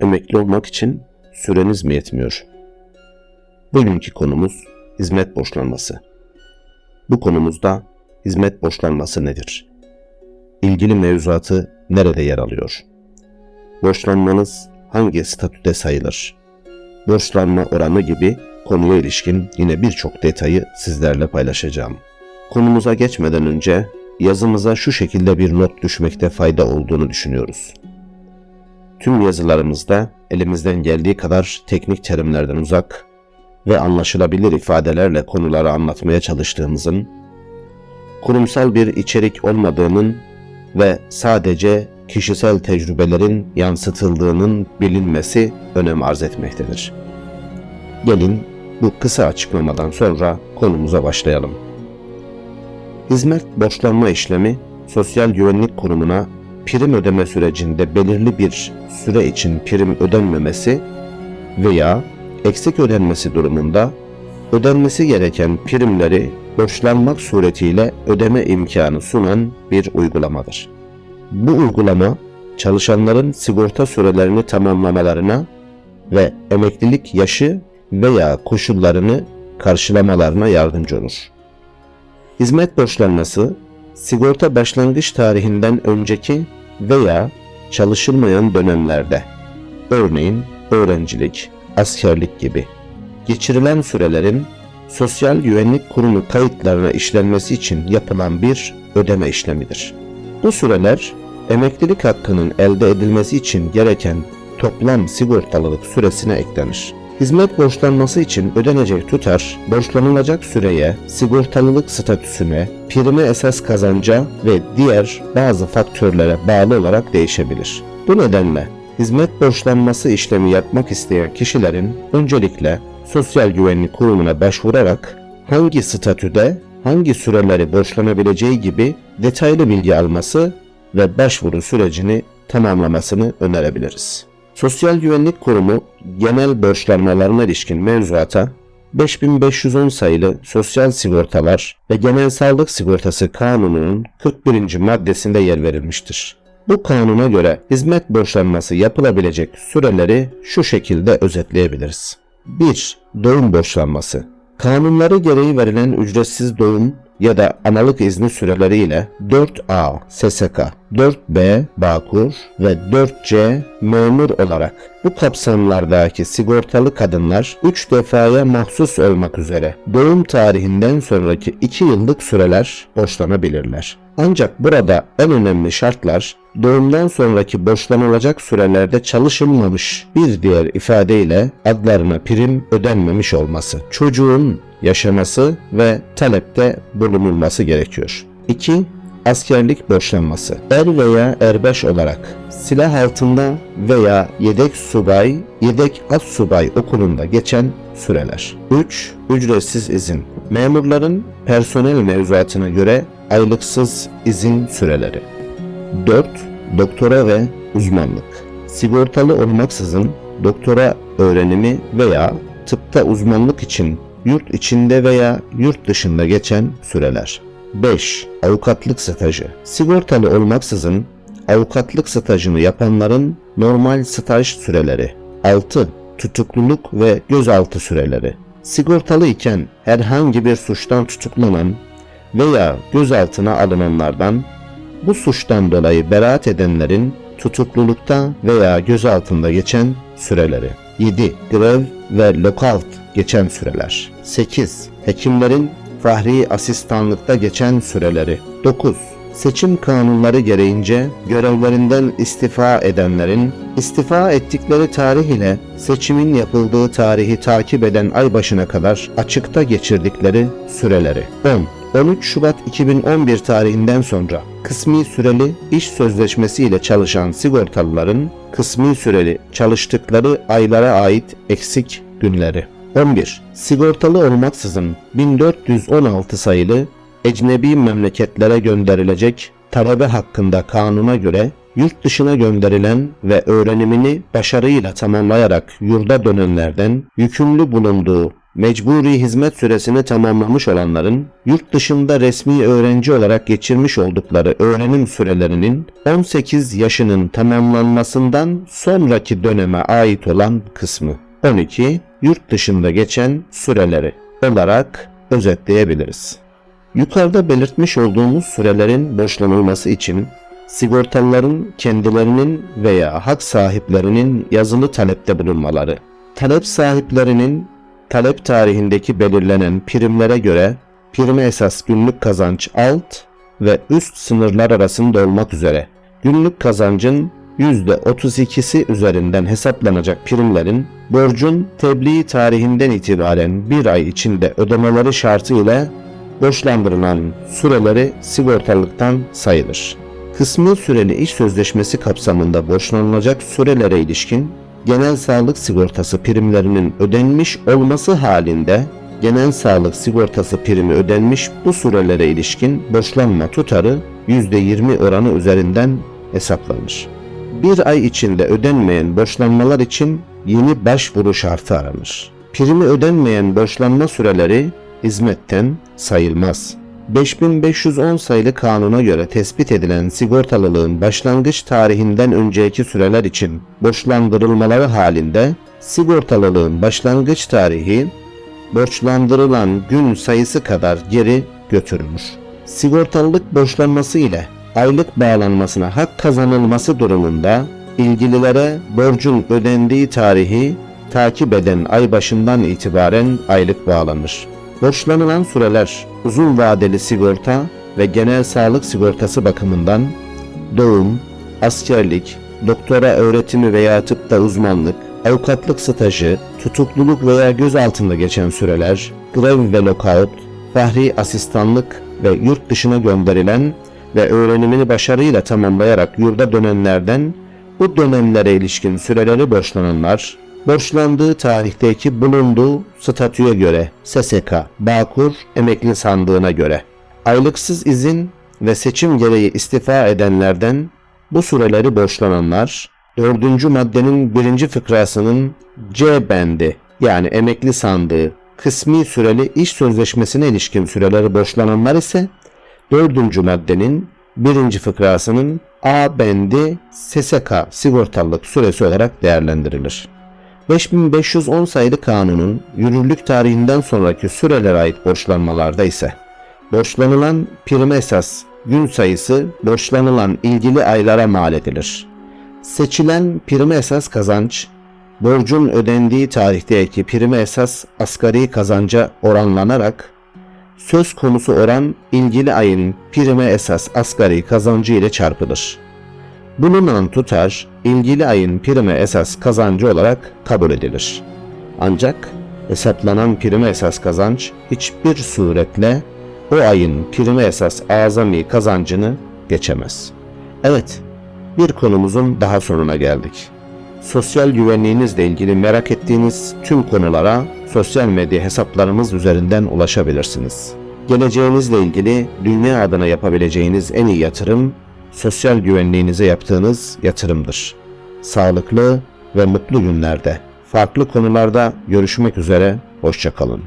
emekli olmak için süreniz mi yetmiyor? Bugünkü konumuz hizmet borçlanması. Bu konumuzda hizmet borçlanması nedir? İlgili mevzuatı nerede yer alıyor? Borçlanmanız hangi statüde sayılır? Borçlanma oranı gibi konuya ilişkin yine birçok detayı sizlerle paylaşacağım. Konumuza geçmeden önce yazımıza şu şekilde bir not düşmekte fayda olduğunu düşünüyoruz. Tüm yazılarımızda elimizden geldiği kadar teknik terimlerden uzak ve anlaşılabilir ifadelerle konuları anlatmaya çalıştığımızın, kurumsal bir içerik olmadığının ve sadece kişisel tecrübelerin yansıtıldığının bilinmesi önem arz etmektedir. Gelin bu kısa açıklamadan sonra konumuza başlayalım. Hizmet borçlanma işlemi Sosyal Güvenlik Kurumu'na prim ödeme sürecinde belirli bir süre için prim ödenmemesi veya eksik ödenmesi durumunda ödenmesi gereken primleri borçlanmak suretiyle ödeme imkanı sunan bir uygulamadır. Bu uygulama çalışanların sigorta sürelerini tamamlamalarına ve emeklilik yaşı veya koşullarını karşılamalarına yardımcı olur. Hizmet borçlanması, sigorta başlangıç tarihinden önceki veya çalışılmayan dönemlerde, örneğin öğrencilik, askerlik gibi geçirilen sürelerin Sosyal Güvenlik Kurumu kayıtlarına işlenmesi için yapılan bir ödeme işlemidir. Bu süreler emeklilik hakkının elde edilmesi için gereken toplam sigortalılık süresine eklenir. Hizmet borçlanması için ödenecek tutar, borçlanılacak süreye, sigortalılık statüsüne, prime esas kazanca ve diğer bazı faktörlere bağlı olarak değişebilir. Bu nedenle hizmet borçlanması işlemi yapmak isteyen kişilerin öncelikle Sosyal Güvenlik Kurumu'na başvurarak hangi statüde hangi süreleri borçlanabileceği gibi detaylı bilgi alması ve başvuru sürecini tamamlamasını önerebiliriz. Sosyal Güvenlik Kurumu genel borçlanmalarına ilişkin mevzuata 5510 sayılı Sosyal Sigortalar ve Genel Sağlık Sigortası Kanunu'nun 41. maddesinde yer verilmiştir. Bu kanuna göre hizmet borçlanması yapılabilecek süreleri şu şekilde özetleyebiliriz. 1. Doğum borçlanması Kanunları gereği verilen ücretsiz doğum ya da analık izni süreleriyle 4A SSK, 4B Bağkur ve 4C memur olarak bu kapsamlardaki sigortalı kadınlar 3 defaya mahsus olmak üzere doğum tarihinden sonraki 2 yıllık süreler borçlanabilirler. Ancak burada en önemli şartlar doğumdan sonraki borçlanılacak sürelerde çalışılmamış bir diğer ifadeyle adlarına prim ödenmemiş olması. Çocuğun yaşaması ve talepte bulunulması gerekiyor. 2. Askerlik borçlanması. Er veya erbeş olarak silah altında veya yedek subay, yedek as subay okulunda geçen süreler. 3. Ücretsiz izin. Memurların personel mevzuatına göre aylıksız izin süreleri. 4. Doktora ve uzmanlık. Sigortalı olmaksızın doktora öğrenimi veya tıpta uzmanlık için yurt içinde veya yurt dışında geçen süreler. 5. Avukatlık stajı. Sigortalı olmaksızın avukatlık stajını yapanların normal staj süreleri. 6. Tutukluluk ve gözaltı süreleri. Sigortalı iken herhangi bir suçtan tutuklanan veya gözaltına alınanlardan bu suçtan dolayı beraat edenlerin tutuklulukta veya gözaltında geçen süreleri. 7. Grev ve lockout geçen süreler. 8. Hekimlerin fahri asistanlıkta geçen süreleri. 9. Seçim kanunları gereğince görevlerinden istifa edenlerin istifa ettikleri tarih ile seçimin yapıldığı tarihi takip eden ay başına kadar açıkta geçirdikleri süreleri. 10. 13 Şubat 2011 tarihinden sonra kısmi süreli iş sözleşmesi ile çalışan sigortalıların kısmi süreli çalıştıkları aylara ait eksik günleri. 11. Sigortalı olmaksızın 1416 sayılı ecnebi memleketlere gönderilecek talebe hakkında kanuna göre yurt dışına gönderilen ve öğrenimini başarıyla tamamlayarak yurda dönenlerden yükümlü bulunduğu mecburi hizmet süresini tamamlamış olanların yurt dışında resmi öğrenci olarak geçirmiş oldukları öğrenim sürelerinin 18 yaşının tamamlanmasından sonraki döneme ait olan kısmı. 12 yurt dışında geçen süreleri olarak özetleyebiliriz. Yukarıda belirtmiş olduğumuz sürelerin boşlanılması için sigortalıların kendilerinin veya hak sahiplerinin yazılı talepte bulunmaları, talep sahiplerinin talep tarihindeki belirlenen primlere göre prime esas günlük kazanç alt ve üst sınırlar arasında olmak üzere günlük kazancın %32'si üzerinden hesaplanacak primlerin borcun tebliğ tarihinden itibaren bir ay içinde ödemeleri şartıyla borçlandırılan süreleri sigortalıktan sayılır. Kısmi süreli iş sözleşmesi kapsamında borçlanılacak sürelere ilişkin genel sağlık sigortası primlerinin ödenmiş olması halinde genel sağlık sigortası primi ödenmiş bu sürelere ilişkin borçlanma tutarı %20 oranı üzerinden hesaplanır. Bir ay içinde ödenmeyen borçlanmalar için yeni başvuru şartı aranır. Primi ödenmeyen borçlanma süreleri hizmetten sayılmaz. 5510 sayılı kanuna göre tespit edilen sigortalılığın başlangıç tarihinden önceki süreler için borçlandırılmaları halinde sigortalılığın başlangıç tarihi borçlandırılan gün sayısı kadar geri götürülür. Sigortalılık borçlanması ile aylık bağlanmasına hak kazanılması durumunda ilgililere borcun ödendiği tarihi takip eden ay başından itibaren aylık bağlanır. Borçlanılan süreler uzun vadeli sigorta ve genel sağlık sigortası bakımından doğum, askerlik, doktora öğretimi veya tıpta uzmanlık, avukatlık stajı, tutukluluk veya gözaltında geçen süreler, grev ve lockout, fahri asistanlık ve yurt dışına gönderilen ve öğrenimini başarıyla tamamlayarak yurda dönenlerden bu dönemlere ilişkin süreleri borçlananlar, borçlandığı tarihteki bulunduğu statüye göre SSK, Bağkur, emekli sandığına göre, aylıksız izin ve seçim gereği istifa edenlerden bu süreleri borçlananlar, 4. maddenin 1. fıkrasının C bendi yani emekli sandığı kısmi süreli iş sözleşmesine ilişkin süreleri borçlananlar ise 4. maddenin 1. fıkrasının A bendi SSK sigortalılık süresi olarak değerlendirilir. 5510 sayılı kanunun yürürlük tarihinden sonraki sürelere ait borçlanmalarda ise borçlanılan prim esas gün sayısı borçlanılan ilgili aylara mal edilir. Seçilen prim esas kazanç borcun ödendiği tarihteki prim esas asgari kazanca oranlanarak söz konusu oran ilgili ayın prime esas asgari kazancı ile çarpılır. Bulunan tutar ilgili ayın prime esas kazancı olarak kabul edilir. Ancak hesaplanan prime esas kazanç hiçbir suretle o ayın prime esas azami kazancını geçemez. Evet, bir konumuzun daha sonuna geldik. Sosyal güvenliğinizle ilgili merak ettiğiniz tüm konulara sosyal medya hesaplarımız üzerinden ulaşabilirsiniz. Geleceğinizle ilgili dünya adına yapabileceğiniz en iyi yatırım sosyal güvenliğinize yaptığınız yatırımdır. Sağlıklı ve mutlu günlerde farklı konularda görüşmek üzere hoşçakalın.